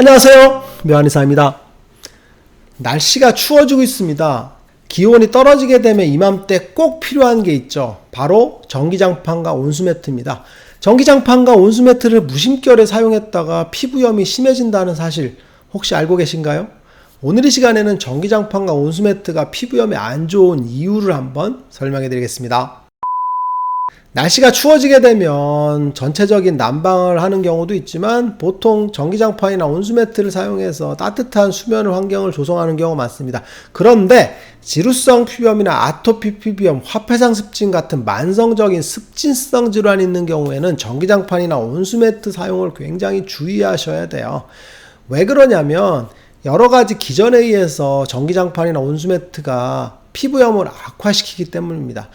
안녕하세요. 묘한의사입니다. 날씨가 추워지고 있습니다. 기온이 떨어지게 되면 이맘때 꼭 필요한 게 있죠. 바로 전기장판과 온수매트입니다. 전기장판과 온수매트를 무심결에 사용했다가 피부염이 심해진다는 사실 혹시 알고 계신가요? 오늘 이 시간에는 전기장판과 온수매트가 피부염에 안 좋은 이유를 한번 설명해 드리겠습니다. 날씨가 추워지게 되면 전체적인 난방을 하는 경우도 있지만 보통 전기장판이나 온수매트를 사용해서 따뜻한 수면 환경을 조성하는 경우가 많습니다. 그런데 지루성 피부염이나 아토피 피부염, 화폐상 습진 같은 만성적인 습진성 질환이 있는 경우에는 전기장판이나 온수매트 사용을 굉장히 주의하셔야 돼요. 왜 그러냐면 여러 가지 기전에 의해서 전기장판이나 온수매트가 피부염을 악화시키기 때문입니다.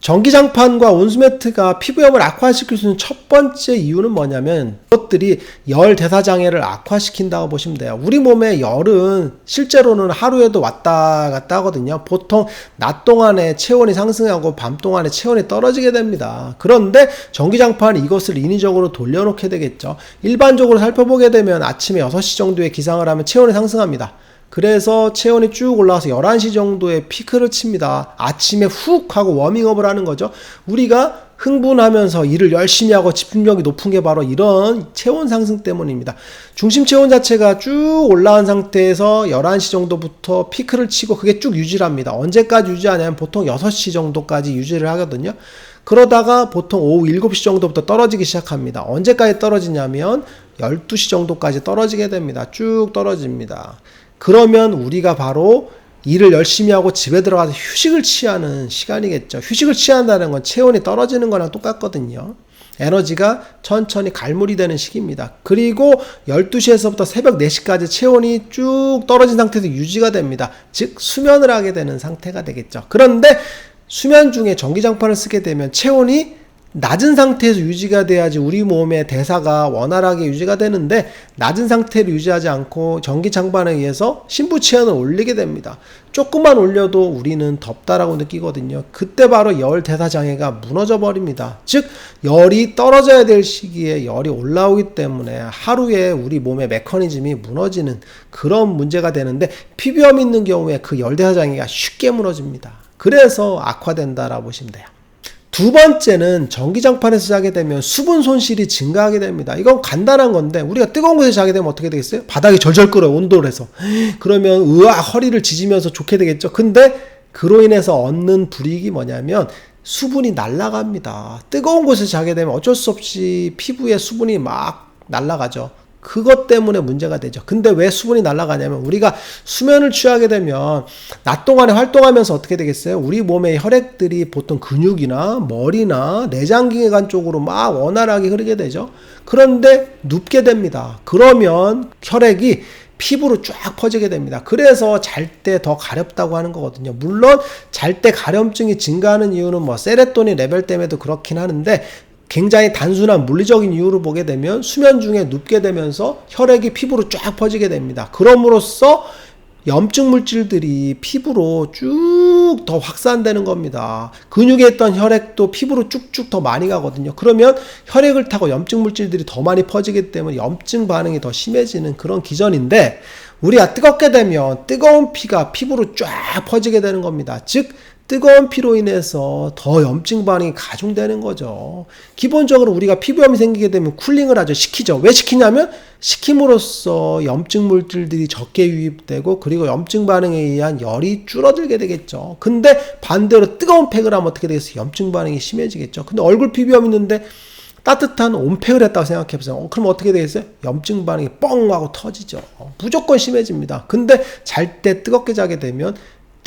전기장판과 온수매트가 피부염을 악화시킬 수 있는 첫 번째 이유는 뭐냐면 그것들이 열 대사 장애를 악화시킨다고 보시면 돼요. 우리 몸에 열은 실제로는 하루에도 왔다 갔다 하거든요. 보통 낮 동안에 체온이 상승하고 밤 동안에 체온이 떨어지게 됩니다. 그런데 전기장판은 이것을 인위적으로 돌려놓게 되겠죠. 일반적으로 살펴보게 되면 아침에 6시 정도에 기상을 하면 체온이 상승합니다. 그래서 체온이 쭉 올라와서 11시 정도에 피크를 칩니다. 아침에 훅 하고 워밍업을 하는 거죠. 우리가 흥분하면서 일을 열심히 하고 집중력이 높은 게 바로 이런 체온 상승 때문입니다. 중심 체온 자체가 쭉 올라간 상태에서 11시 정도부터 피크를 치고 그게 쭉 유지를 합니다. 언제까지 유지하냐면 보통 6시 정도까지 유지를 하거든요. 그러다가 보통 오후 7시 정도부터 떨어지기 시작합니다. 언제까지 떨어지냐면 12시 정도까지 떨어지게 됩니다. 쭉 떨어집니다. 그러면 우리가 바로 일을 열심히 하고 집에 들어가서 휴식을 취하는 시간이겠죠. 휴식을 취한다는 건 체온이 떨어지는 거랑 똑같거든요. 에너지가 천천히 갈물이 되는 시기입니다. 그리고 12시에서부터 새벽 4시까지 체온이 쭉 떨어진 상태에서 유지가 됩니다. 즉, 수면을 하게 되는 상태가 되겠죠. 그런데 수면 중에 전기장판을 쓰게 되면 체온이 낮은 상태에서 유지가 돼야지 우리 몸의 대사가 원활하게 유지가 되는데 낮은 상태를 유지하지 않고 전기 장반에 의해서 신부 체온을 올리게 됩니다. 조금만 올려도 우리는 덥다라고 느끼거든요. 그때 바로 열 대사 장애가 무너져 버립니다. 즉 열이 떨어져야 될 시기에 열이 올라오기 때문에 하루에 우리 몸의 메커니즘이 무너지는 그런 문제가 되는데 피부염 있는 경우에 그 열 대사 장애가 쉽게 무너집니다. 그래서 악화된다라고 보시면 돼요. 두 번째는 전기장판에서 자게 되면 수분 손실이 증가하게 됩니다. 이건 간단한 건데 우리가 뜨거운 곳에 자게 되면 어떻게 되겠어요? 바닥이 절절 끓어요. 온도를 해서. 그러면 으아 허리를 지지면서 좋게 되겠죠. 근데 그로 인해서 얻는 불이익이 뭐냐면 수분이 날아갑니다. 뜨거운 곳에 자게 되면 어쩔 수 없이 피부에 수분이 막 날아가죠. 그것 때문에 문제가 되죠. 근데 왜 수분이 날아가냐면 우리가 수면을 취하게 되면 낮 동안에 활동하면서 어떻게 되겠어요? 우리 몸의 혈액들이 보통 근육이나 머리나 내장기관 쪽으로 막 원활하게 흐르게 되죠. 그런데 눕게 됩니다. 그러면 혈액이 피부로 쫙 퍼지게 됩니다. 그래서 잘 때 더 가렵다고 하는 거거든요. 물론 잘 때 가려움증이 증가하는 이유는 뭐 세레토닌 레벨 때문에도 그렇긴 하는데 굉장히 단순한 물리적인 이유를 보게 되면 수면 중에 눕게 되면서 혈액이 피부로 쫙 퍼지게 됩니다. 그럼으로써 염증 물질들이 피부로 쭉 더 확산되는 겁니다. 근육에 있던 혈액도 피부로 쭉쭉 더 많이 가거든요. 그러면 혈액을 타고 염증 물질들이 더 많이 퍼지기 때문에 염증 반응이 더 심해지는 그런 기전인데 우리가 뜨겁게 되면 뜨거운 피가 피부로 쫙 퍼지게 되는 겁니다. 즉 뜨거운 피로 인해서 더 염증 반응이 가중되는 거죠. 기본적으로 우리가 피부염이 생기게 되면 쿨링을 하죠. 식히죠. 왜 식히냐면 식힘으로써 염증 물질들이 적게 유입되고 그리고 염증 반응에 의한 열이 줄어들게 되겠죠. 근데 반대로 뜨거운 팩을 하면 어떻게 되겠어요? 염증 반응이 심해지겠죠. 근데 얼굴 피부염 있는데 따뜻한 온팩을 했다고 생각해 보세요. 어, 그럼 어떻게 되겠어요? 염증 반응이 뻥 하고 터지죠. 무조건 심해집니다. 근데 잘 때 뜨겁게 자게 되면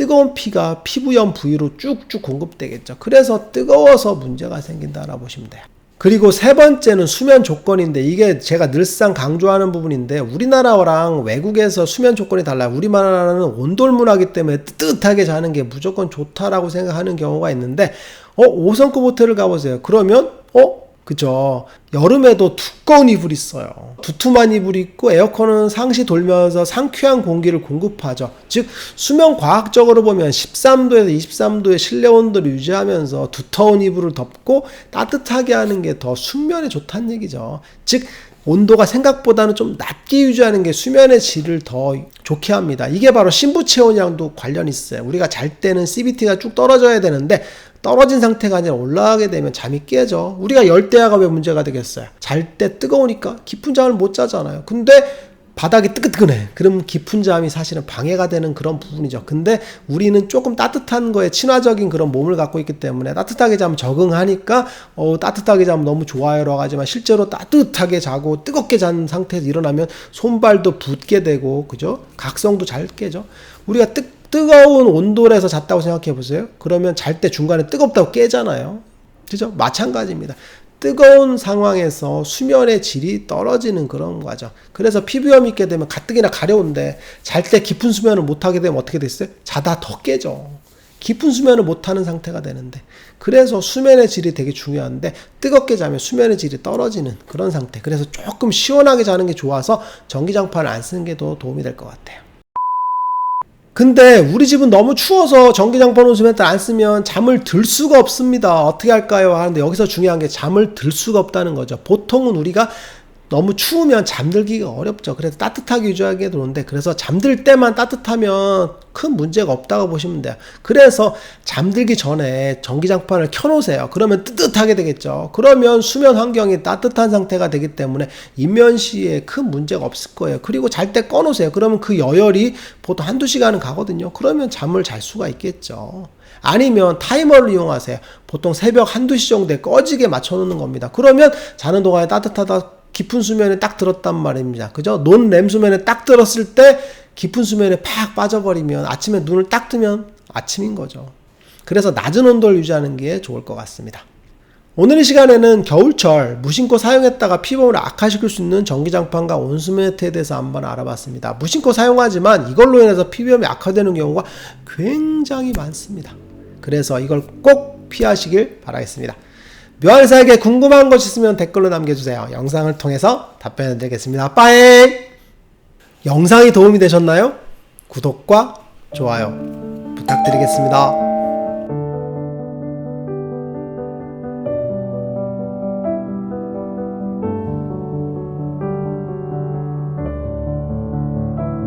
뜨거운 피가 피부염 부위로 쭉쭉 공급되겠죠. 그래서 뜨거워서 문제가 생긴다라고 보시면 돼요. 그리고 세 번째는 수면 조건인데 이게 제가 늘상 강조하는 부분인데 우리나라랑 외국에서 수면 조건이 달라요. 우리나라는 온돌 문화기 때문에 뜨뜻하게 자는 게 무조건 좋다라고 생각하는 경우가 있는데 어 5성급 호텔을 가보세요. 그러면 어 그죠? 여름에도 두꺼운 이불이 있어요. 두툼한 이불이 있고 에어컨은 상시 돌면서 상쾌한 공기를 공급하죠. 즉 수면 과학적으로 보면 13도에서 23도의 실내 온도를 유지하면서 두터운 이불을 덮고 따뜻하게 하는 게 더 숙면에 좋다는 얘기죠. 즉 온도가 생각보다는 좀 낮게 유지하는 게 수면의 질을 더 좋게 합니다. 이게 바로 신부 체온량도 관련이 있어요. 우리가 잘 때는 CBT가 쭉 떨어져야 되는데 떨어진 상태가 아니라 올라가게 되면 잠이 깨져. 우리가 열대야가 왜 문제가 되겠어요? 잘 때 뜨거우니까 깊은 잠을 못 자잖아요. 근데 바닥이 뜨끈뜨끈해. 그럼 깊은 잠이 사실은 방해가 되는 그런 부분이죠. 근데 우리는 조금 따뜻한 거에 친화적인 그런 몸을 갖고 있기 때문에 따뜻하게 자면 적응하니까 어, 따뜻하게 자면 너무 좋아요라고 하지만 실제로 따뜻하게 자고 뜨겁게 잔 상태에서 일어나면 손발도 붓게 되고 그죠? 각성도 잘 깨죠. 우리가 뜨, 뜨거운 온돌에서 잤다고 생각해 보세요. 그러면 잘 때 중간에 뜨겁다고 깨잖아요. 그죠? 마찬가지입니다. 뜨거운 상황에서 수면의 질이 떨어지는 그런 거죠. 그래서 피부염 있게 되면 가뜩이나 가려운데 잘 때 깊은 수면을 못 하게 되면 어떻게 됐어요? 자다 더 깨져. 깊은 수면을 못 하는 상태가 되는데 그래서 수면의 질이 되게 중요한데 뜨겁게 자면 수면의 질이 떨어지는 그런 상태. 그래서 조금 시원하게 자는 게 좋아서 전기장판을 안 쓰는 게 더 도움이 될 것 같아요. 근데 우리 집은 너무 추워서 전기장판 온수매트 안 쓰면 잠을 들 수가 없습니다. 어떻게 할까요? 하는데 여기서 중요한 게 잠을 들 수가 없다는 거죠. 보통은 우리가 너무 추우면 잠들기가 어렵죠. 그래서 따뜻하게 유지하게 되는데 그래서 잠들 때만 따뜻하면 큰 문제가 없다고 보시면 돼요. 그래서 잠들기 전에 전기장판을 켜놓으세요. 그러면 뜨뜻하게 되겠죠. 그러면 수면 환경이 따뜻한 상태가 되기 때문에 인면 시에 큰 문제가 없을 거예요. 그리고 잘 때 꺼놓으세요. 그러면 그 여열이 보통 한두 시간은 가거든요. 그러면 잠을 잘 수가 있겠죠. 아니면 타이머를 이용하세요. 보통 새벽 한두 시 정도에 꺼지게 맞춰놓는 겁니다. 그러면 자는 동안에 따뜻하다 깊은 수면에 딱 들었단 말입니다. 그죠? 논램 수면에 딱 들었을 때 깊은 수면에 팍 빠져버리면 아침에 눈을 딱 뜨면 아침인 거죠. 그래서 낮은 온도를 유지하는 게 좋을 것 같습니다. 오늘 이 시간에는 겨울철 무심코 사용했다가 피부를 악화시킬 수 있는 전기장판과 온수매트에 대해서 한번 알아봤습니다. 무심코 사용하지만 이걸로 인해서 피부염이 악화되는 경우가 굉장히 많습니다. 그래서 이걸 꼭 피하시길 바라겠습니다. 묘한사에게 궁금한 것 있으면 댓글로 남겨주세요. 영상을 통해서 답변해 드리겠습니다. 빠잉! 영상이 도움이 되셨나요? 구독과 좋아요 부탁드리겠습니다.